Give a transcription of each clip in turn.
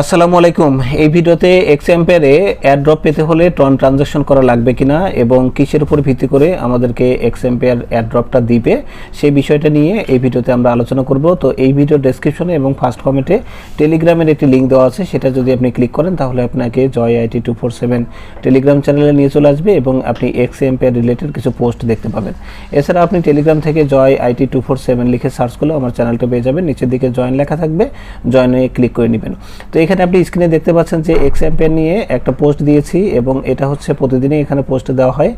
আসসালামু আলাইকুম। এই ভিডিওতে এক্সএম্পেয়ারে অ্যাড্রপ পেতে হলে টন ট্রানজাকশন করা লাগবে কিনা এবং কিসের উপর ভিত্তি করে আমাদেরকে এক্সএম্পেয়ার অ্যাড্রপটা দিবে, সেই বিষয়টা নিয়ে এই ভিডিওতে আমরা আলোচনা করব। তো এই ভিডিও ডেসক্রিপশনে এবং ফার্স্ট কমেন্টে টেলিগ্রামের একটি লিঙ্ক দেওয়া আছে, সেটা যদি আপনি ক্লিক করেন তাহলে আপনাকে Joy IT two four seven Telegram চ্যানেলে নিয়ে চলে আসবে এবং আপনি এক্সএম্পেয়ার রিলেটেড কিছু পোস্ট দেখতে পাবেন। এছাড়া আপনি টেলিগ্রাম থেকে Joy IT two four seven লিখে সার্চ করলে আমার চ্যানেলটা পেয়ে যাবেন। নিচের দিকে জয়েন লেখা থাকবে। জয়েনে ক্লিক করে নেবেন। তো এখানে আপনি স্ক্রিনে দেখতে পাচ্ছেন যে এক্স অ্যাম্পের নিয়ে একটা পোস্ট দিয়েছি এবং এটা হচ্ছে প্রতিদিনই এখানে পোস্ট দেওয়া হয়।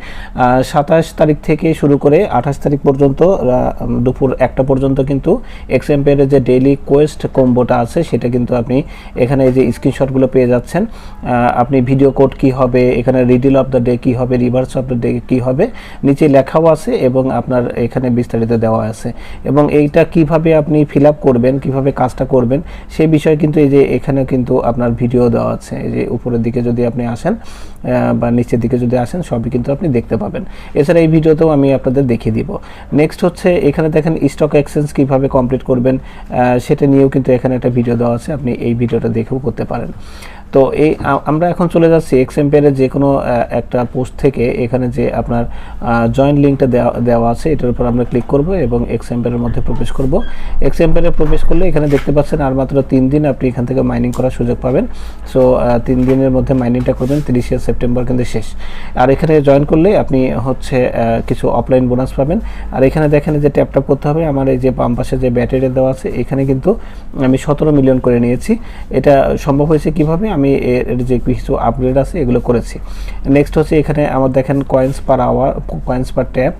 সাতাশ তারিখ থেকে শুরু করে আঠাশ তারিখ পর্যন্ত দুপুর একটা পর্যন্ত কিন্তু এক্স অ্যাম্পের যে ডেইলি কোয়েস্ট কম্বোটা আছে, সেটা কিন্তু আপনি এখানে যে স্ক্রিনশটগুলো পেয়ে যাচ্ছেন। আপনি ভিডিও কোড কি হবে, এখানে রিডিল অফ দ্য ডে কি হবে রিভার্স অফ দ্য ডে কী হবে, নিচে লেখাও আছে এবং আপনার এখানে বিস্তারিত দেওয়া আছে। এবং এইটা কীভাবে আপনি ফিল করবেন, কীভাবে কাজটা করবেন সেই বিষয়ে কিন্তু এই যে এখানে কিন্তু আপনার ভিডিও দেওয়া আছে। এই যে উপরের দিকে যদি আপনি আসেন বা নিচের দিকে যদি আসেন, সবই কিন্তু আপনি দেখতে পাবেন। এছাড়া এই ভিডিওতেও আমি আপনাদের দেখিয়ে দিব। নেক্সট হচ্ছে, এখানে দেখেন স্টক এক্সচেঞ্জ কীভাবে কমপ্লিট করবেন সেটা নিয়েও কিন্তু এখানে একটা ভিডিও দেওয়া আছে। আপনি এই ভিডিওটা দেখেও করতে পারেন। তো এই আমরা এখন চলে যাচ্ছি এক্সএমপেয়ারের যে কোনো একটা পোস্ট থেকে এখানে যে আপনার জয়েন্ট লিঙ্কটা দেওয়া দেওয়া আছে, এটার উপর আমরা ক্লিক করব এবং এক্সএমপেয়ারের মধ্যে প্রবেশ করব। এক্সএমপেয়ারে প্রবেশ করলে এখানে দেখতে পাচ্ছেন আর মাত্র তিন দিন আপনি এখান থেকে মাইনিং করার সুযোগ পাবেন। সো তিন দিনের মধ্যে মাইনিংটা করবেন তিরিশে সেপ্টেম্বর কিন্তু শেষ। আর এখানে জয়েন করলে আপনি হচ্ছে কিছু অফলাইন বোনাস পাবেন। আর এখানে দেখেন যে ট্যাপ ট্যাপ করতে হবে, আমার এই যে বাম পাশে যে ব্যাটারি দেওয়া আছে, এখানে কিন্তু আমি সতেরো মিলিয়ন করে নিয়েছি। এটা সম্ভব হয়েছে কীভাবে? আমি এর যে কিছু আপগ্রেড আছে, এগুলো করেছি। নেক্সট হচ্ছে এখানে আমার দেখেন coins per hour coins per tap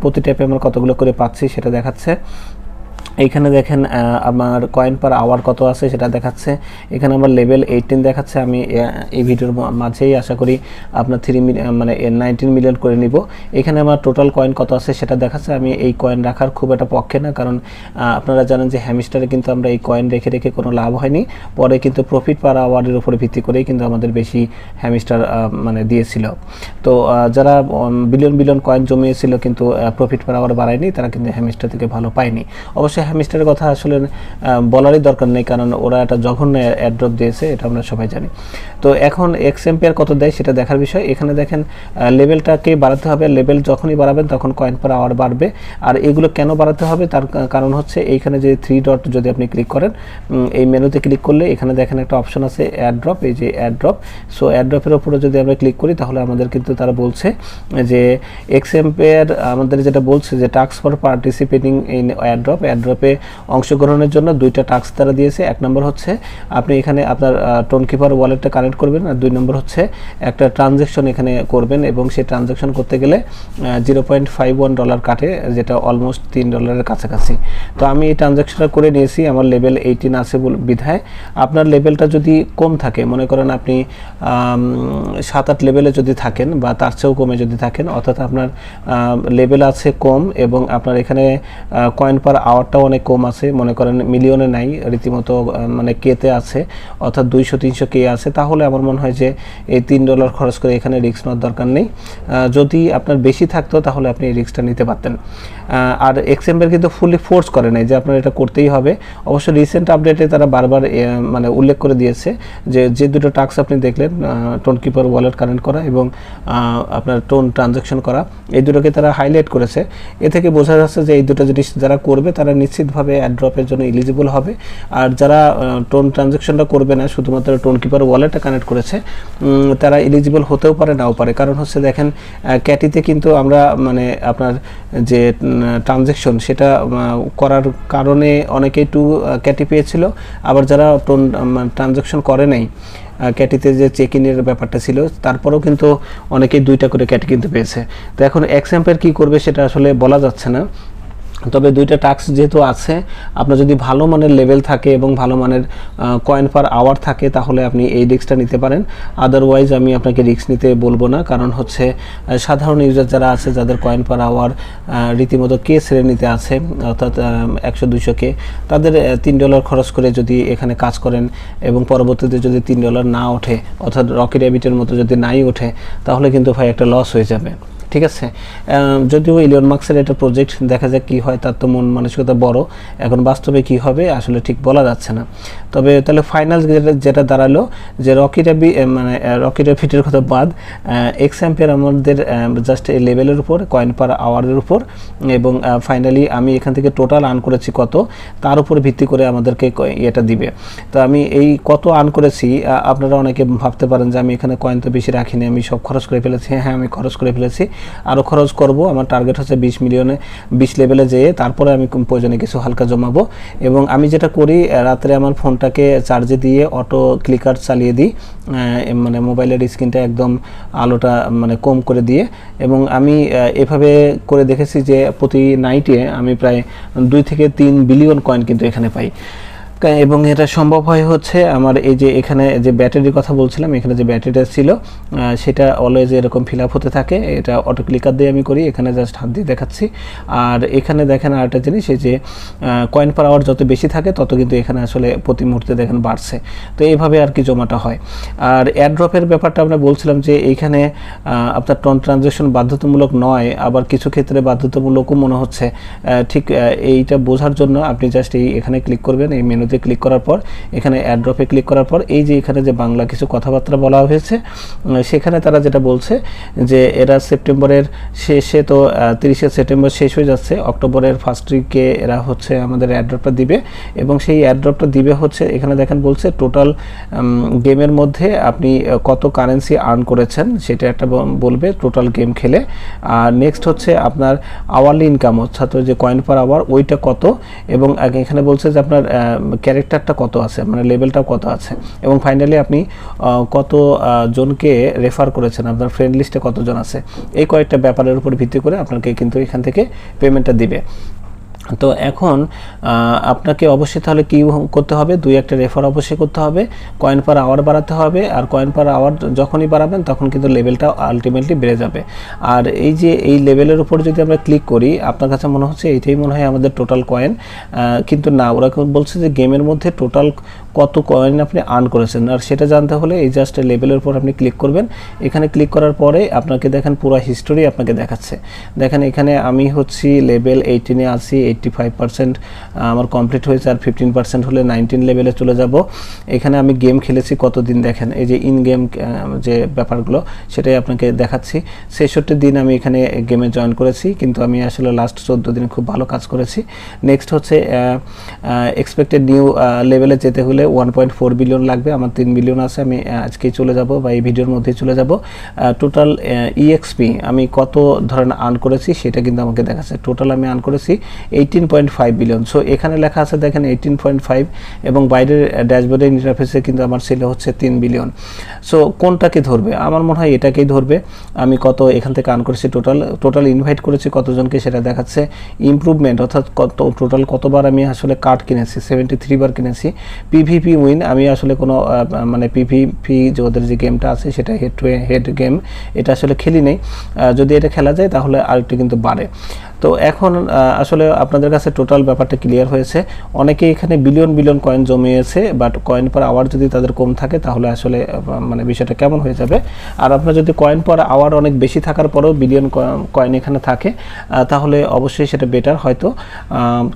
প্রতি ট্যাপে আমরা কতগুলো করে পাচ্ছি সেটা দেখাচ্ছে। এইখানে দেখেন আমার কয়েন পার আওয়ার কত আছে সেটা দেখাচ্ছে। এখানে আমার লেভেল এইটিন দেখাচ্ছে, আমি এই ভিডিওর মাঝেই আশা করি আপনার থ্রি মানে নাইনটিন মিলিয়ন করে নিব। এখানে আমার টোটাল কয়েন কত আছে সেটা দেখাচ্ছে, আমি এই কয়েন রাখার খুব একটা পক্ষে না, কারণ আপনারা জানেন যে হ্যামিস্টারে কিন্তু আমরা এই কয়েন রেখে রেখে কোনো লাভ হয়নি। পরে কিন্তু প্রফিট পার আওয়ারের উপরে ভিত্তি করেই কিন্তু আমাদের বেশি হ্যামিস্টার মানে দিয়েছিল। তো যারা বিলিয়ন বিলিয়ন কয়েন জমিয়েছিল কিন্তু প্রফিট পার আওয়ার বাড়ায়নি, তারা কিন্তু হ্যামিস্টার থেকে ভালো পায়নি। অবশ্যই হ্যামিস্টারের কথা আসলে বলারই দরকার নেই, কারণ ওরা একটা জঘন্য অ্যাড্রপ দিয়েছে, এটা আমরা সবাই জানি। তো এখন এক্স এম্পিয়ার কত দেয় সেটা দেখার বিষয়। এখানে দেখেন লেভেলটাকে বাড়াতে হবে। লেভেল যখনই বাড়াবেন, তখন কয়েন পার আওয়ার বাড়বে। আর এগুলো কেন বাড়াতে হবে? তার কারণ হচ্ছে এইখানে যে থ্রি ডট যদি আপনি ক্লিক করেন এই মেনুতে ক্লিক করলে এখানে দেখেন একটা অপশন আছে অ্যাড্রপ এই যে অ্যাড্রপ সো অ্যাড্রপের ওপরে যদি আমরা ক্লিক করি, তাহলে আমাদের কিন্তু তারা বলছে যে এক্স এম্পেয়ার আমাদের যেটা বলছে যে task for participating in airdrop অ্যাড্রপে অংশগ্রহণের জন্য দুইটা টাস্ক তারা দিয়েছে। এক নম্বর হচ্ছে, আপনি এখানে আপনার টোন কিপার ওয়ালেটটা কানেক্ট করবেন। আর দুই নম্বর হচ্ছে, একটা ট্রানজ্যাকশন এখানে করবেন এবং সেই ট্রানজ্যাকশন করতে গেলে zero point five one dollar কাটে, যেটা অলমোস্ট তিন ডলারের কাছাকাছি। তো আমি এই ট্রানজ্যাকশনটা করে নিয়েছি, আমার লেভেল এইটিন আছে বিধায়। আপনার লেভেলটা যদি কম থাকে, মনে করেন আপনি সাত আট লেভেলে যদি থাকেন বা তার চেয়েও কমে যদি থাকেন, অর্থাৎ আপনার লেভেল আছে কম এবং আপনার এখানে কয়েন পার আওয়ারটাও অনেক কম আছে, মনে করেন মিলিয়নে নাই, রীতিমতো মানে কেতে আছে, অর্থাৎ দুইশো, তিনশো কে আছে, তাহলে আমার মনে হয় যে এই তিন ডলার খরচ করে এখানে রিস্ক নেওয়ার দরকার নেই। যদি আপনার বেশি থাকতো, তাহলে আপনি এই রিস্কটা নিতে পারতেন। আর এক্সএমবের কিন্তু ফুলি ফোর্স করে নাই যে আপনার এটা করতেই হবে। অবশ্য রিসেন্ট আপডেটে তারা বারবার মানে উল্লেখ করে দিয়েছে যে যে দুটো টাস্ক আপনি দেখলেন টোন কিপার ওয়ালেট কানেক্ট করা এবং আপনার টোন ট্রানজ্যাকশন করা, এই দুটোকে তারা হাইলাইট করেছে। এ থেকে বোঝা যাচ্ছে যে এই দুটো জিনিস যারা করবে, তারা নিশ্চিতভাবে অ্যাড্রপের জন্য এলিজিবল হবে। আর যারা টোন ট্রানজ্যাকশনটা করবে না, শুধুমাত্র টোন কিপার ওয়ালেটটা কানেক্ট করেছে তারা এলিজিবল হতেও পারে, নাও পারে। কারণ হচ্ছে দেখেন ক্যাটিতে কিন্তু আমরা মানে আপনার যে ট্রানজ্যাকশন সেটা করার কারণে অনেকে টু ক্যাটি পেয়েছিল। আবার যারা টোন ট্রানজ্যাকশন করে নাই ক্যাটিতে যে চেক ইনের ব্যাপারটা ছিল, তারপরেও কিন্তু অনেকেই দুইটা করে ক্যাটি কিনতে পেয়েছে। তো এখন এক্সাম্পের কি করবে সেটা আসলে বলা যাচ্ছে না। তবে দুইটা টাস্ক যেহেতু আছে, আপনার যদি ভালো মানের লেভেল থাকে এবং ভালো মানের কয়েন পার আওয়ার থাকে, তাহলে আপনি এই রিক্সটা নিতে পারেন। আদারওয়াইজ আমি আপনাকে রিস্ক নিতে বলব না, কারণ হচ্ছে সাধারণ ইউজার যারা আছে, যাদের কয়েন পার আওয়ার রীতিমতো কে শ্রেণীতে আছে, অর্থাৎ একশো দুইশো কে তাদের তিন ডলার খরচ করে যদি এখানে কাজ করেন এবং পরবর্তীতে যদি তিন ডলার না ওঠে, অর্থাৎ রকেট অ্যাবিটের মতো যদি নাই ওঠে, তাহলে কিন্তু ভাই একটা লস হয়ে যাবে। ঠিক আছে? যদিও ইলিয়ন মার্কসের একটা প্রজেক্ট দেখা যাক কি হয় তার তো মন মানসিকতা বড়। এখন বাস্তবে কি হবে আসলে ঠিক বলা যাচ্ছে না। তবে তাহলে ফাইনাল যেটা যেটা দাঁড়াল যে রকি রাবি আহ, মানে রকি ফিটের কথা বাদ এক্স অ্যাম্পের আমাদের জাস্ট এই লেভেলের উপর কয়েন পার আওয়ারের উপর এবং ফাইনালি আমি এখান থেকে টোটাল আর্ন করেছি কত তার উপর ভিত্তি করে আমাদেরকে এটা দিবে। তো আমি এই কত আর্ন করেছি আপনারা অনেকে ভাবতে পারেন যে আমি এখানে কয়েন তো বেশি রাখিনি আমি সব খরচ করে ফেলেছি। হ্যাঁ আমি খরচ করে ফেলেছি। আরও খরচ করব। আমার টার্গেট হচ্ছে বিশ মিলিয়নে, বিশ লেভেলে যেয়ে তারপরে আমি প্রয়োজনে কিছু হালকা জমাবো। এবং আমি যেটা করি রাত্রে আমার ফোনটাকে চার্জে দিয়ে অটো ক্লিকার চালিয়ে দিই মানে মোবাইলের স্ক্রিনটা একদম আলোটা মানে কম করে দিয়ে। এবং আমি এভাবে করে দেখেছি যে প্রতি নাইটে আমি প্রায় দুই থেকে তিন বিলিয়ন কয়েন কিন্তু এখানে পাই। এবং এটা সম্ভব হয় হচ্ছে আমার এই যে এখানে যে ব্যাটারির কথা বলছিলাম, এখানে যে ব্যাটারিটা ছিল সেটা অলওয়েজ এরকম ফিল আপ হতে থাকে। এটা অটো ক্লিকার দিয়ে আমি করি, এখানে জাস্ট হাত দিয়ে দেখাচ্ছি। আর এখানে দেখেন আরেকটা জিনিস, এই যে কয়েন পার আওয়ার যত বেশি থাকে, তত কিন্তু এখানে আসলে প্রতি মুহূর্তে দেখেন বাড়ছে। তো এইভাবে আর কি জমাটা হয়। আর এয়ারড্রপের ব্যাপারটা আমরা বলছিলাম যে, এইখানে আপনার টন ট্রানজ্যাকশন বাধ্যতামূলক নয়, আবার কিছু ক্ষেত্রে বাধ্যতামূলকও মনে হচ্ছে। ঠিক এইটা বোঝার জন্য আপনি জাস্ট এই এখানে ক্লিক করবেন, এই মেনুতে ক্লিক করার পর, এখানে অ্যাড্রপে ক্লিক করার পর, এই যে এখানে যে বাংলা কিছু কথাবার্তা বলা হয়েছে সেখানে তারা যেটা বলছে যে এরা সেপ্টেম্বরের শেষে তো তিরিশে সেপ্টেম্বর শেষ হয়ে যাচ্ছে, অক্টোবরের ফার্স্ট উইকে এরা হচ্ছে আমাদের অ্যাড্রপটা দিবে এবং সেই অ্যাড্রপটা দিবে হচ্ছে, এখানে দেখেন বলছে টোটাল গেমের মধ্যে আপনি কত কারেন্সি আর্ন করেছেন, সেটা একটা বলবে টোটাল গেম খেলে। আর নেক্সট হচ্ছে আপনার আওয়ারলি ইনকাম অর্থাৎ যে কয়েন পার আওয়ার ওইটা কত? এবং এখানে বলছে যে আপনার ক্যারেক্টারটা কত আছে? মানে লেভেলটা কত আছে? এবং ফাইনালি আপনি কত জনকে রেফার করেছেন? আপনার ফ্রেন্ড লিস্টে কতজন আছে? এই কয়েকটা ব্যাপারের উপর ভিত্তি করে আপনাকে কিন্তু এখান থেকে পেমেন্টটা দিবে। তো এখন আপনাকে অবশ্যই তাহলে কী করতে হবে? দুই একটা রেফার অবশ্যই করতে হবে। কয়েন পার আওয়ার বাড়াতে হবে আর কয়েন পার আওয়ার যখনই বাড়াবেন তখন কিন্তু লেভেলটা আলটিমেটলি বেড়ে যাবে। আর এই যে এই লেভেলের উপর যদি আমরা ক্লিক করি, আপনার কাছে মনে হচ্ছে এইটাই মনে হয় আমাদের টোটাল কয়েন কিন্তু না, ওরা বলছে যে গেমের মধ্যে টোটাল কত কয়েন আপনি আর্ন করেছেন। আর সেটা জানতে হলে এই জাস্ট লেভেলের উপর আপনি ক্লিক করবেন। এখানে ক্লিক করার পরে আপনাকে দেখেন পুরো হিস্টোরি আপনাকে দেখাচ্ছে। দেখেন এখানে আমি হচ্ছি লেভেল এইটিনে আছি এইট্টি ফাইভ পার্সেন্ট আমার কমপ্লিট হয়েছে আর ফিফটিন পার্সেন্ট হলে নাইনটিন লেভেলে চলে যাব। এখানে আমি গেম খেলেছি কতদিন দেখেন, এই যে ইন গেম যে ব্যাপারগুলো, সেটাই আপনাকে দেখাচ্ছি। ছেষট্টি দিন আমি এখানে গেমে জয়েন করেছি, কিন্তু আমি আসলে লাস্ট চোদ্দ দিন খুব ভালো কাজ করেছি। নেক্সট হচ্ছে এক্সপেক্টেড নিউ লেভেলে যেতে হলে ওয়ান পয়েন্ট ফোর বিলিয়ন লাগবে, আমার তিন বিলিয়ন আছে, আমি আজকেই চলে যাব বা এই ভিডিওর মধ্যেই চলে যাব। টোটাল ইএক্সপি আমি কত ধরনের আর্ন করেছি সেটা কিন্তু আমাকে দেখাচ্ছে। টোটাল আমি আর্ন করেছি eighteen point five billion so এখানে লেখা আছে, দেখেন এইটিন পয়েন্ট ফাইভ এবং বাইরের ড্যাশবোর্ডের ইন্টারফেসে কিন্তু আমার ছিল হচ্ছে তিন বিলিয়ন সো কোনটাকে ধরবে? আমার মনে হয় এটাকেই ধরবে। আমি কত এখান থেকে আর্ন করেছি টোটাল টোটাল ইনভাইট করেছি কতজনকে সেটা দেখাচ্ছে। ইমপ্রুভমেন্ট অর্থাৎ কত টোটাল কতবার আমি আসলে কার্ড কিনেছি সেভেন্টি থ্রি বার কিনেছি। পিভিপি উইন আমি আসলে কোনো মানে পিভিপি যে যে গেমটা আছে সেটা হেড টু হেড গেম এটা আসলে খেলি নেই। যদি এটা খেলা যায় তাহলে আরেকটু কিন্তু বাড়ে। তো এখন আসলে আপনাদের কাছে টোটাল ব্যাপারটা ক্লিয়ার হয়েছে। অনেকে এখানে বিলিয়ন বিলিয়ন কয়েন জমিয়েছে বাট কয়েন পর আওয়ার যদি তাদের কম থাকে, তাহলে আসলে মানে বিষয়টা কেমন হয়ে যাবে? আর আপনার যদি কয়েন পর আওয়ার অনেক বেশি থাকার পরেও বিলিয়ন কয়েন এখানে থাকে তাহলে অবশ্যই সেটা বেটার হয়তো।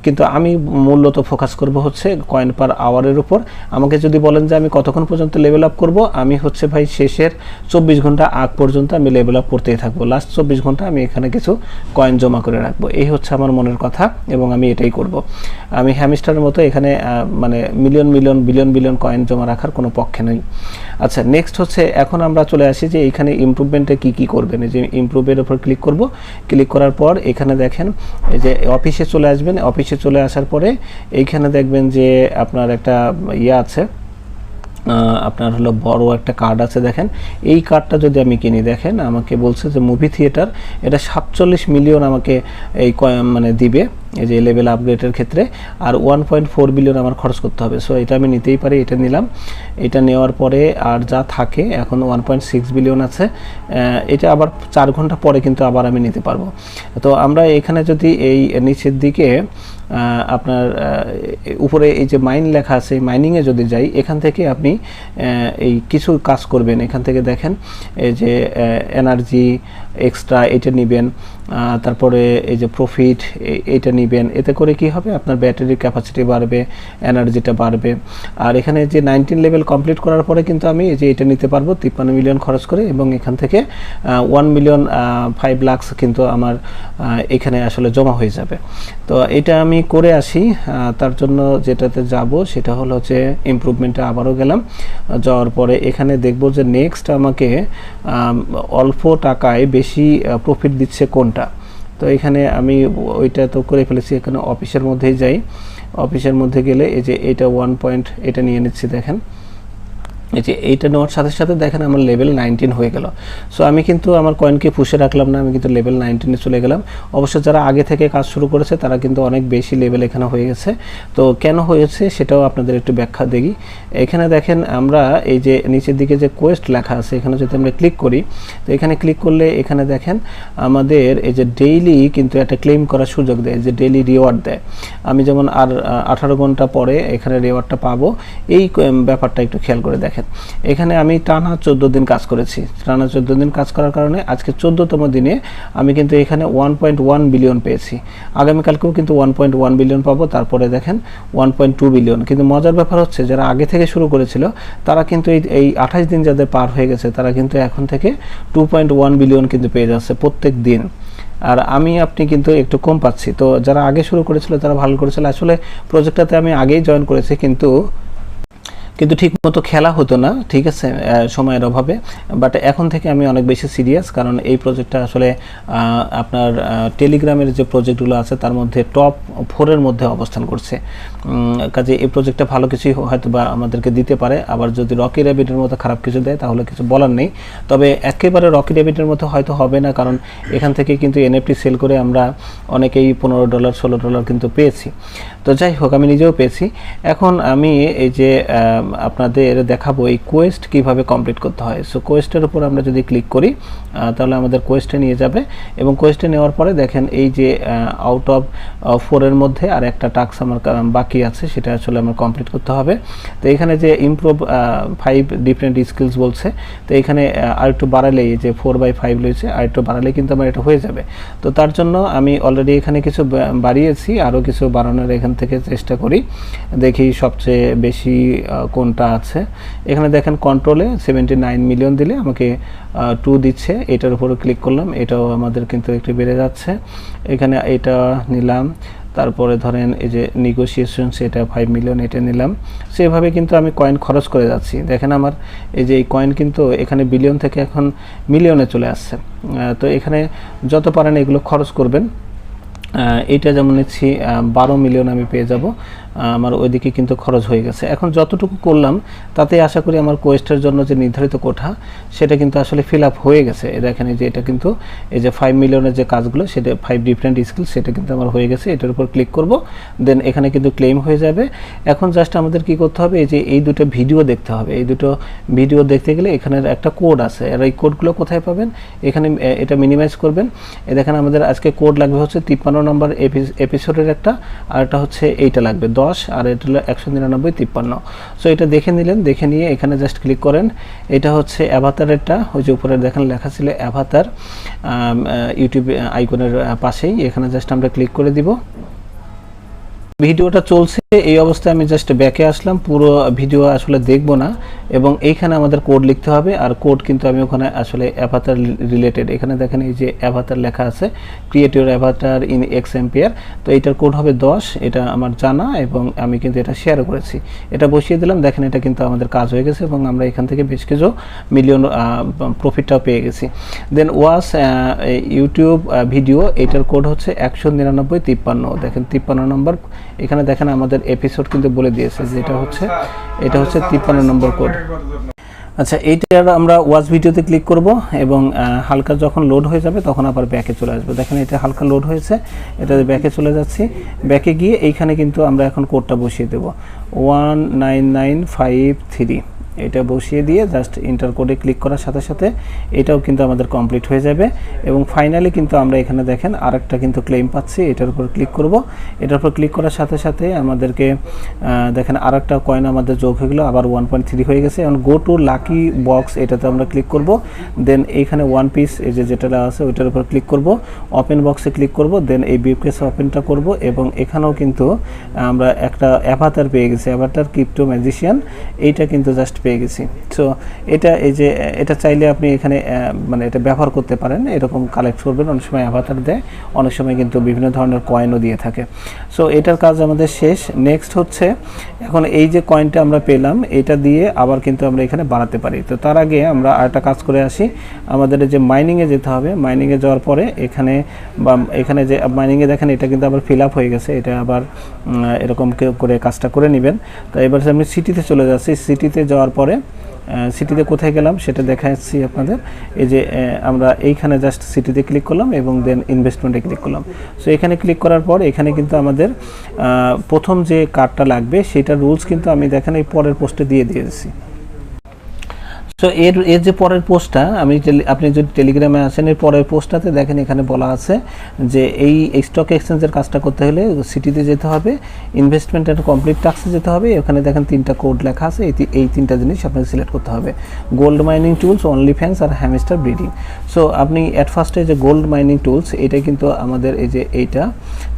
কিন্তু আমি মূলত ফোকাস করব হচ্ছে কয়েন পার আওয়ারের উপর। আমাকে যদি বলেন যে আমি কতক্ষণ পর্যন্ত লেভেল আপ করব, আমি হচ্ছে ভাই শেষের চব্বিশ ঘণ্টা আগ পর্যন্ত আমি লেভেল আপ করতেই থাকব। লাস্ট চব্বিশ ঘণ্টা আমি এখানে কিছু কয়েন জমা করে রাখব। এই হচ্ছে আমার মনের কথা এবং আমি এটাই করব। আমি হ্যামিস্টারের মতো এখানে মানে million million billion billion coin জমা রাখার কোনো পক্ষে নই। আচ্ছা নেক্সট হচ্ছে এখন আমরা চলে আসি যে এখানে ইমপ্রুভমেন্টে কি কি করবেন। যে ইমপ্রুভের উপর ক্লিক করব। ক্লিক করার পর এখানে দেখেন যে অফিসে চলে আসবেন। অফিসে চলে আসার পরে এইখানে দেখবেন যে আপনার একটা ইয়ে আছে আপনার হলো বড় একটা কার্ড আছে, দেখেন। এই কার্ডটা যদি আমি কিনি, দেখেন, আমাকে বলছে যে মুভি থিয়েটার এটা সাতচল্লিশ মিলিয়ন আমাকে এই মানে দিবে। এই যে লেভেল আপগ্রেডের ক্ষেত্রে, আর ওয়ান পয়েন্ট ফোর বিলিয়ন আমার খরচ করতে হবে। সো এটা আমি নিতেই পারি, এটা নিলাম। এটা নেওয়ার পরে আর যা থাকে, এখন ওয়ান পয়েন্ট সিক্স বিলিয়ন আছে। এটা আবার চার ঘণ্টা পরে কিন্তু আবার আমি নিতে পারব। তো আমরা এখানে যদি এই নিচের দিকে আপনার উপরে এই যে মাইন লেখা আছে মাইনিংয়ে যদি যাই, এখান থেকে আপনি এই কিছু কাজ করবেন। এখান থেকে দেখেন, এই যে এনার্জি এক্সট্রা এটা নেবেন। তারপরে এই যে প্রফিট এইটা নেবেন। এতে করে কি হবে? আপনার ব্যাটারির ক্যাপাসিটি বাড়বে এনার্জিটা বাড়বে। আর এখানে যে নাইনটিন লেভেল কমপ্লিট করার পরে কিন্তু আমি এই যে এটা নিতে পারব, তিপ্পান্ন মিলিয়ন খরচ করে এবং এখান থেকে ওয়ান মিলিয়ন ফাইভ লাক্স কিন্তু আমার এখানে আসলে জমা হয়ে যাবে। তো এটা আমি করে আসি তার জন্য যেটাতে যাব সেটা হলো যে ইমপ্রুভমেন্টে আবারও গেলাম। যাওয়ার পরে এখানে দেখব যে নেক্সট আমাকে অল্প টাকায় বেশি প্রফিট দিচ্ছে কোনটা? তো এখানে আমি ওইটা তো করে ফেলেছি, এখানে অফিসের মধ্যেই যাই। অফিসের মধ্যে গেলে এই যে এটা ওয়ান পয়েন্ট এটা নিয়ে নিচ্ছি দেখেন। এই যে এইটা নেওয়ার সাথে সাথে দেখেন আমার লেভেল নাইনটিন হয়ে গেল। সো আমি কিন্তু আমার কয়েনকে পুষে রাখলাম না, আমি কিন্তু লেভেল নাইনটিনে চলে গেলাম। অবশ্য যারা আগে থেকে কাজ শুরু করেছে, তারা কিন্তু অনেক বেশি লেভেল এখানে হয়ে গেছে। তো কেন হয়েছে সেটাও আপনাদের একটু ব্যাখ্যা দেখি এখানে দেখেন আমরা এই যে নিচের দিকে যে কোয়েস্ট লেখা আছে, এখানে যদি আমরা ক্লিক করি, তো এখানে ক্লিক করলে এখানে দেখেন আমাদের এই যে ডেইলি কিন্তু একটা ক্লেম করার সুযোগ দেয়, যে ডেইলি রিওয়ার্ড দেয়। আমি যেমন আর আঠারো ঘণ্টা পরে এখানে রিওয়ার্ডটা পাবো, এই ব্যাপারটা একটু খেয়াল করে দেখেন। এখানে আমি টানা চোদ্দ দিন কাজ করেছি। টানা চোদ্দ দিন কাজ করার কারণে আজকে চোদ্দোতম দিনে আমি কিন্তু এখানে ওয়ান পয়েন্ট ওয়ান বিলিয়ন পেয়েছি। আগামীকালকেও কিন্তু ওয়ান পয়েন্ট ওয়ান বিলিয়ন পাবো, তারপরে দেখেন ওয়ান পয়েন্ট টু বিলিয়ন কিন্তু মজার ব্যাপার হচ্ছে, যারা আগে থেকে শুরু করেছিল, তারা কিন্তু এই এই আঠাশ দিন যাদের পার হয়ে গেছে, তারা কিন্তু এখন থেকে টু পয়েন্ট ওয়ান বিলিয়ন কিন্তু পেয়ে যাচ্ছে প্রত্যেক দিন। আর আমি, আপনি কিন্তু একটু কম পাচ্ছি। তো যারা আগে শুরু করেছিল, তারা ভালো করেছিল। আসলে প্রজেক্টটাতে আমি আগেই জয়েন করেছি, কিন্তু কিন্তু ঠিক মতো খেলা হতো না, ঠিক আছে সময়ের অভাবে। বাট এখন থেকে আমি অনেক বেশি সিরিয়াস কারণ এই প্রজেক্টটা আসলে আপনার টেলিগ্রামের যে প্রজেক্টগুলো আছে, তার মধ্যে টপ ফোরের মধ্যে অবস্থান করছে। কাজে এই প্রজেক্টটা ভালো কিছুই হয়তো বা আমাদেরকে দিতে পারে। আবার যদি রকি র্যাবিটের মতো খারাপ কিছু দেয়, তাহলে কিছু বলার নেই। তবে একেবারে রকি র্যাবিটের মতো হয়তো হবে না, কারণ এখান থেকে কিন্তু এনএফটি সেল করে আমরা অনেকেই পনেরো ডলার ষোলো ডলার কিন্তু পেয়েছি। তো যাই হোক, আমি নিজেও পেয়েছি। এখন আমি এই যে আপনাদের দেখাবো এই কোয়েস্ট কীভাবে কমপ্লিট করতে হয়। সো কোয়েস্টের উপর আমরা যদি ক্লিক করি তাহলে আমাদের কোয়েস্টে নিয়ে যাবে এবং কোয়েস্টে নেওয়ার পরে দেখেন এই যে আউট অফ ফোরের মধ্যে আর একটা টাস্ক আমার বাকি আছে, সেটা আসলে আমার কমপ্লিট করতে হবে। তো এখানে যে ইমপ্রুভ ফাইভ ডিফারেন্ট স্কিলস বলছে, তো এখানে আর একটু বাড়ালেই এই যে ফোর বাই ফাইভ রয়েছে আর একটু বাড়ালে কিন্তু আমার এটা হয়ে যাবে। তো তার জন্য আমি অলরেডি এখানে কিছু বাড়িয়েছি, আরও কিছু বাড়ানোর এখান থেকে চেষ্টা করি। দেখি সবচেয়ে বেশি কোনটা আছে? এখানে দেখেন কন্ট্রোলে সেভেন্টি নাইন মিলিয়ন দিলে আমাকে টু দিচ্ছে। এটার উপরে ক্লিক করলাম। এটাও আমাদের কিন্তু একটু বেড়ে যাচ্ছে। এখানে এটা নিলাম। তারপরে ধরেন এই যে নিগোসিয়েশন সেটা ফাইভ মিলিয়ন এটা নিলাম। সেভাবে কিন্তু আমি কয়েন খরচ করে যাচ্ছি। দেখেন আমার এই যে এই কয়েন কিন্তু এখানে বিলিয়ন থেকে এখন মিলিয়নে চলে আসছে। তো এখানে যত পারেন এগুলো খরচ করবেন। এইটা যেমন নিচ্ছি বারো মিলিয়ন আমি পেয়ে যাব। আমার ওইদিকে কিন্তু খরচ হয়ে গেছে। এখন যতটুকু করলাম তাতে আশা করি আমার কোয়েস্টের জন্য যে নির্ধারিত কোঠা, সেটা কিন্তু আসলে ফিল আপ হয়ে গেছে। এই দেখেন যে এটা কিন্তু, এই যে ফাইভ মিলিয়নের যে কাজগুলো, সেটা ফাইভ ডিফারেন্ট স্কিল সেটা কিন্তু আমার হয়ে গেছে। এটার উপর ক্লিক করব দেন এখানে কিন্তু ক্লেম হয়ে যাবে। এখন জাস্ট আমাদের কি করতে হবে, এই যে এই দুটো ভিডিও দেখতে হবে। এই দুটো ভিডিও দেখতে গেলে এখানের একটা কোড আছে। আর এই কোডগুলো কোথায় পাবেন? এখানে এটা মিনিমাইজ করবেন। এই দেখেন আমাদের আজকে কোড লাগবে হচ্ছে তিপ্পান্ন নম্বর এপিসোডের একটা, আর একটা হচ্ছে এইটা লাগবে, দশ, আর এটা হলো একশো নিরানব্বই, তিপ্পান্ন। সো এটা দেখে নিলেন, দেখে নিয়ে এখানে জাস্ট ক্লিক করেন। এটা হচ্ছে অ্যাভাতারেরটা ওই যে উপরে দেখেন লেখা ছিল অ্যাভাতার ইউটিউব আইকনের পাশেই। এখানে জাস্ট আমরা ক্লিক করে দিব। ভিডিওটা চলছে, এই অবস্থায় আমি জাস্ট ব্যাকে আসলাম, পুরো ভিডিও আসলে দেখব না, এবং এইখানে আমাদের কোড লিখতে হবে, আর কোড কিন্তু আমি ওখানে আসলে অ্যাভাতার রিলেটেড এখানে দেখেন এই যে অ্যাভাতার লেখা আছে create your avatar in X empire তো এইটার কোড হবে দশ, এটা আমার জানা, এবং আমি কিন্তু এটা শেয়ার করেছি। এটা বসিয়ে দিলাম, দেখেন এটা কিন্তু আমাদের কাজ হয়ে গেছে, এবং আমরা এখান থেকে বেশ কিছু মিলিয়ন প্রফিটটাও পেয়ে গেছি। দেন ওয়াস ইউটিউব ভিডিও এটার কোড হচ্ছে একশো নিরানব্বই তিপ্পান্ন, দেখেন তিপ্পান্ন নম্বর এখানে দেখেন আমাদের এপিসোড কিন্তু বলে দিয়েছে যে এটা হচ্ছে এটা হচ্ছে তিপ্পান্ন নম্বর কোড আচ্ছা এইটার আমরা ওয়াচ ভিডিওতে ক্লিক করব এবং হালকা যখন লোড হয়ে যাবে তখন আবার ব্যাকে চলে আসবে। দেখেন এটা হালকা লোড হয়েছে, এটা ব্যাকে চলে যাচ্ছি। ব্যাকে গিয়ে এইখানে কিন্তু আমরা এখন কোডটা বসিয়ে দেবো। One nine nine five three এটা বসিয়ে দিয়ে জাস্ট ইন্টার কোডে ক্লিক করার সাথে সাথে এটাও কিন্তু আমাদের কমপ্লিট হয়ে যাবে। এবং ফাইনালি কিন্তু আমরা এখানে দেখেন আরেকটা কিন্তু ক্লেম পাচ্ছি, এটার উপর ক্লিক করব। এটার উপর ক্লিক করার সাথে সাথে আমাদেরকে দেখেন আরেকটা কয়েন আমাদের যোগ হয়ে গেলো, আবার ওয়ান পয়েন্ট থ্রি হয়ে গেছে। এখন গো টু লাকি বক্স এটাতে আমরা ক্লিক করব। দেন এইখানে ওয়ান পিস এই যে যেটা আছে ওইটার উপর ক্লিক করব। ওপেন বক্সে ক্লিক করব। দেন এই বিউকেস ওপেনটা করব এবং এখানেও কিন্তু আমরা একটা অ্যাভাতার পেয়ে গেছি। অ্যাভাতার ক্রিপ্টো ম্যাজিশিয়ান এইটা কিন্তু জাস্ট গেছি। সো এটা এই যে, এটা চাইলে আপনি এখানে মানে এটা ব্যবহার করতে পারেন, এরকম কালেক্ট করবেন, অনেক সময় অ্যাভাতার দেয়, অনেক সময় কিন্তু বিভিন্ন ধরনের কয়েনও দিয়ে থাকে। সো এটার কাজ আমাদের শেষ। নেক্সট হচ্ছে, এখন এই যে কয়েনটা আমরা পেলাম, এটা দিয়ে আবার কিন্তু আমরা এখানে বাড়াতে পারি। তো তার আগে আমরা আরেকটা কাজ করে আসি। আমাদের যে মাইনিংয়ে যেতে হবে। মাইনিংয়ে যাওয়ার পরে এখানে, বা এখানে যে মাইনিংয়ে দেখেন, এটা কিন্তু আবার ফিল আপ হয়ে গেছে। এটা আবার এরকম কেউ করে কাজটা করে নেবেন। তো এবার আমি সিটিতে চলে যাচ্ছি। সিটিতে যাওয়ার পরে সিটিতে কোথায় গেলাম সেটা দেখাচ্ছি আপনাদের। এই যে আমরা এইখানে জাস্ট সিটিতে ক্লিক করলাম এবং দেন ইনভেস্টমেন্টে ক্লিক করলাম। সো এখানে ক্লিক করার পর এখানে কিন্তু আমাদের প্রথম যে কার্ডটা লাগবে সেটা রুলস কিন্তু আমি দেখেন, এই পরের পোস্টে দিয়ে দিয়েছি। সো এর এর যে পরের পোস্টটা, আমি আপনি যদি টেলিগ্রামে আসেন, এর পরের পোস্টটাতে দেখেন এখানে বলা আছে যে এই স্টক এক্সচেঞ্জের কাজটা করতে হলে সিটিতে যেতে হবে ইনভেস্টমেন্ট অ্যান্ড কমপ্লিট টাক্সে যেতে হবে ওখানে দেখেন তিনটা কোড লেখা আছে, এই এই তিনটা জিনিস আপনাকে সিলেক্ট করতে হবে। Gold mining tools only fans আর হ্যামস্টার ব্রিডিং সো আপনি অ্যাট ফার্স্টে যে গোল্ড মাইনিং টুলস এটা কিন্তু আমাদের এই যে এইটা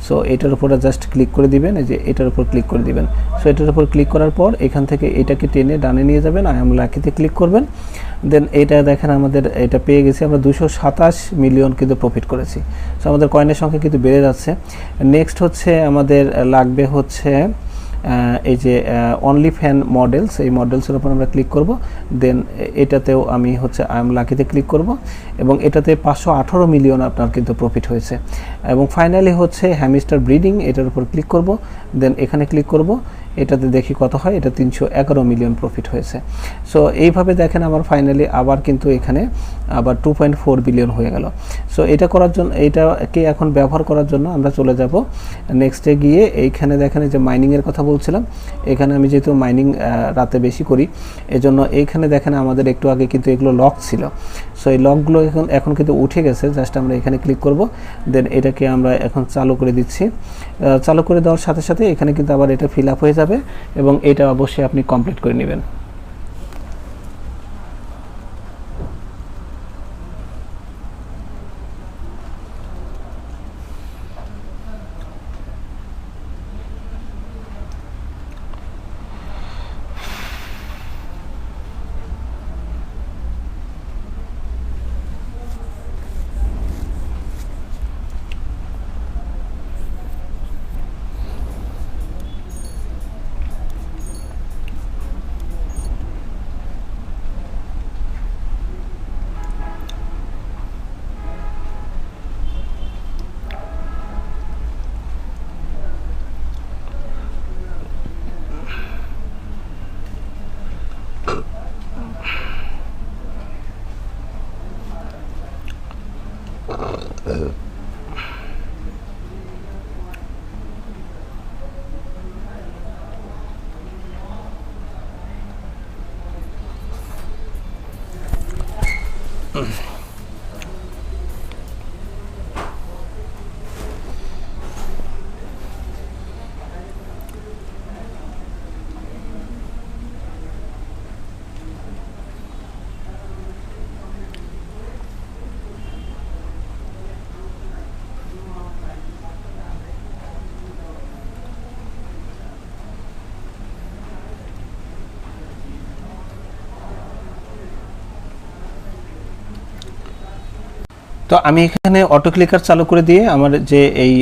সো এটার উপরে জাস্ট ক্লিক করে দিবেন, এই যে এটার উপর ক্লিক করে দিবেন। সো এটার উপর ক্লিক করার পর এখান থেকে এটাকে টেনে ডানে নিয়ে যাবেন আই এম লাকিতে ক্লিক করবেন। দেন এটা দেখেন আমাদের এটা পেয়ে গেছি, আমরা দুশো সাতাশ মিলিয়ন কিন্তু প্রফিট করেছি। সো আমাদের কয়েনের সংখ্যা কিন্তু বেড়ে যাচ্ছে। নেক্সট হচ্ছে আমাদের লাগবে হচ্ছে এই যে অনলি ফ্যান মডেলস এই মডেলসের উপর আমরা ক্লিক করব। দেন এটাতেও আমি হচ্ছে আই এম লাকিতে ক্লিক করব। এবং এটাতে পাঁচশো আঠারো মিলিয়ন আপনার কিন্তু প্রফিট হয়েছে। এবং ফাইনালি হচ্ছে হ্যামিস্টার ব্রিডিং এটার উপর ক্লিক করব। দেন এখানে ক্লিক করব। এটাতে দেখি কত হয়, এটা তিনশো এগারো মিলিয়ন প্রফিট হয়েছে। সো এইভাবে দেখেন আমার ফাইনালি আবার কিন্তু এখানে আবার টু পয়েন্ট ফোর বিলিয়ন হয়ে গেল। সো এটা করার জন্য এইটাকে এখন ব্যবহার করার জন্য আমরা চলে যাব নেক্সটে গিয়ে, এইখানে দেখেন যে মাইনিংয়ের কথা বলছিলাম, এখানে আমি যেহেতু মাইনিং রাতে বেশি করি, এজন্য এইখানে দেখেন আমাদের একটু আগে কিন্তু এগুলো লক ছিল। সো এই লকগুলো এখন এখন কিন্তু উঠে গেছে জাস্ট আমরা এখানে ক্লিক করব দেন এটাকে আমরা এখন চালু করে দিচ্ছি। চালু করে দেওয়ার সাথে সাথে এখানে কিন্তু আবার এটা ফিল আপ হয়ে এবং এটা অবশ্যই আপনি কমপ্লিট করে নেবেন। তো আমি এখানে অটো ক্লিকার চালু করে দিয়ে আমার যে এই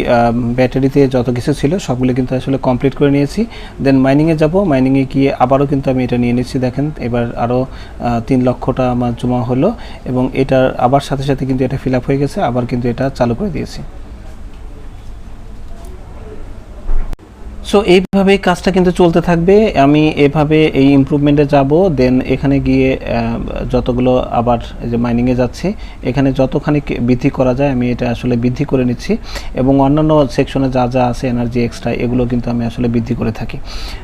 ব্যাটারিতে যত কিছু ছিল সবগুলো কিন্তু আসলে কমপ্লিট করে নিয়েছি। দেন মাইনিংয়ে যাব। মাইনিংয়ে গিয়ে আবারও কিন্তু আমি এটা নিয়ে নিচ্ছি, দেখেন। এবার আরও তিন লক্ষটা আমার জমা হলো এবং এটার আবার সাথে সাথে কিন্তু এটা ফিল হয়ে গেছে। আবার কিন্তু এটা চালু করে দিয়েছি। সো এইভাবে কাজটা কিন্তু চলতে থাকবে। আমি এভাবে এই ইমপ্রুভমেন্টে যাব দেন এখানে গিয়ে যতগুলো আবার যে মাইনিংয়ে যাচ্ছি, এখানে যতখানি বৃদ্ধি করা যায়, আমি এটা আসলে বৃদ্ধি করে নিচ্ছি। এবং অন্যান্য সেকশনে যা যা আছে এনার্জি এক্সট্রা এগুলো কিন্তু আমি আসলে বৃদ্ধি করে থাকি।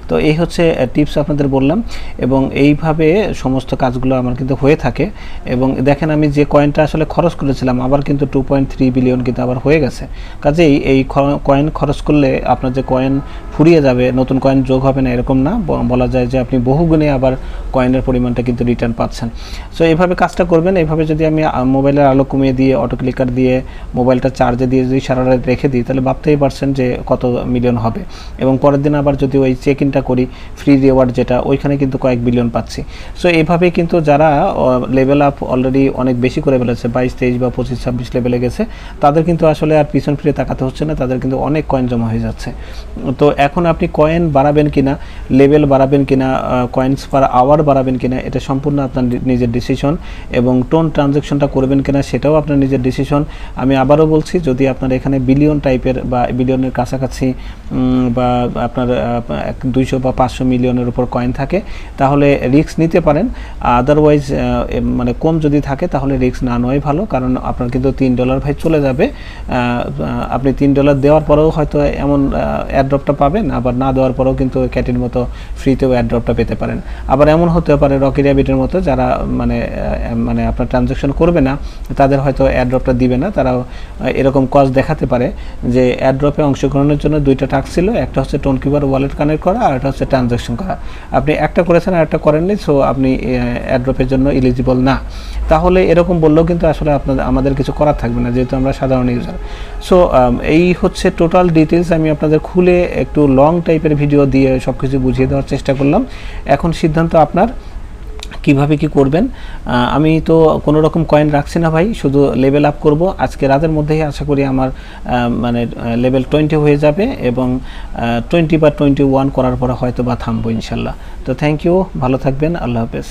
তো এই হচ্ছে টিপস আপনাদের বললাম। এবং এইভাবে সমস্ত কাজগুলো আমার কিন্তু হয়ে থাকে। এবং দেখেন, আমি যে কয়েনটা আসলে খরচ করেছিলাম, আবার কিন্তু টু পয়েন্ট থ্রি বিলিয়ন কিন্তু আবার হয়ে গেছে। কাজেই এই কয়েন খরচ করলে আপনার যে কয়েন ফুরিয়ে যাবে, নতুন কয়েন যোগ হবে না, এরকম না। বলা যায় যে আপনি বহুগুণে আবার কয়েনের পরিমাণটা কিন্তু রিটার্ন পাচ্ছেন। সো এইভাবে কাজটা করবেন। এইভাবে যদি আমি মোবাইলের আলো কমিয়ে দিয়ে অটো ক্লিকার দিয়ে মোবাইলটা চার্জে দিয়ে যদি সারা রাত রেখে দিই, তাহলে ভাবতেই পারছেন যে কত মিলিয়ন হবে। এবং পরের দিন আবার যদি ওই চেক ইনটা করি ফ্রি রিওয়ার্ড যেটা, ওইখানে কিন্তু কয়েক বিলিয়ন পাচ্ছি। সো এইভাবে কিন্তু যারা লেভেল আপ অলরেডি অনেক বেশি করে ফেলেছে, বাইশ, তেইশ বা পঁচিশ, ছাব্বিশ লেভেলে গেছে, তাদের কিন্তু আসলে আর পিছন ফিরে তাকাতে হচ্ছে না, তাদের কিন্তু অনেক কয়েন জমা হয়ে যাচ্ছে। তো এখন আপনি কয়েন বাড়াবেন কিনা লেভেল বাড়াবেন কিনা কয়েন্স পার আওয়ার বাড়াবেন কিনা, এটা সম্পূর্ণ আপনার নিজের ডিসিশন এবং টোন ট্রানজ্যাকশনটা করবেন কিনা সেটাও আপনার নিজের ডিসিশন আমি আবারও বলছি, যদি আপনার এখানে বিলিয়ন টাইপের বা বিলিয়নের কাছাকাছি বা আপনার দুইশো বা পাঁচশো মিলিয়নের উপর কয়েন থাকে, তাহলে রিস্ক নিতে পারেন। আদারওয়াইজ মানে কম যদি থাকে, তাহলে রিস্ক না নেওয়াই ভালো, কারণ আপনার কিন্তু তিন ডলার ভাই চলে যাবে। আপনি তিন ডলার দেওয়ার পরেও হয়তো এমন অ্যাড্রপটা পাবেন। আবার না দেওয়ার পরেও কিন্তু ক্যাটির মতো ফ্রিতেও অ্যাড্রপটা পেতে পারেন। আবার এমন হতে পারে রকি র্যাবিটের মতো যারা মানে মানে আপনার ট্রানজ্যাকশন করবে না, তাদের হয়তো অ্যাড্রপটা দিবে না। তারাও এরকম কজ দেখাতে পারে যে অ্যাড্রপে অংশগ্রহণের জন্য দুইটা টাস্ক ছিল, একটা হচ্ছে টোন কিউবার ওয়ালেট কানেক্ট করা আর একটা হচ্ছে ট্রানজ্যাকশন করা। আপনি একটা করেছেন আর একটা করেননি সো আপনি অ্যাড্রপের জন্য ইলিজিবল না। তাহলে এরকম বললেও কিন্তু আসলে আপনাদের, আমাদের কিছু করার থাকবে না, যেহেতু আমরা সাধারণ ইউজার সো এই হচ্ছে টোটাল ডিটেলস আমি আপনাদের খুলে একটু লং টাইপের ভিডিও দিয়ে সব কিছু বুঝিয়ে দেওয়ার চেষ্টা করলাম। এখন সিদ্ধান্ত আপনার, কীভাবে কি করবেন? আমি তো কোনো রকম কয়েন রাখছি না ভাই, শুধু লেভেল আপ করব। আজকে রাতের মধ্যেই আশা করি আমার মানে লেভেল টোয়েন্টি হয়ে যাবে এবং টোয়েন্টি বা টোয়েন্টি ওয়ান করার পরে হয়তো বা থামবো ইনশাল্লাহ। তো থ্যাংক ইউ ভালো থাকবেন, আল্লাহ হাফেজ।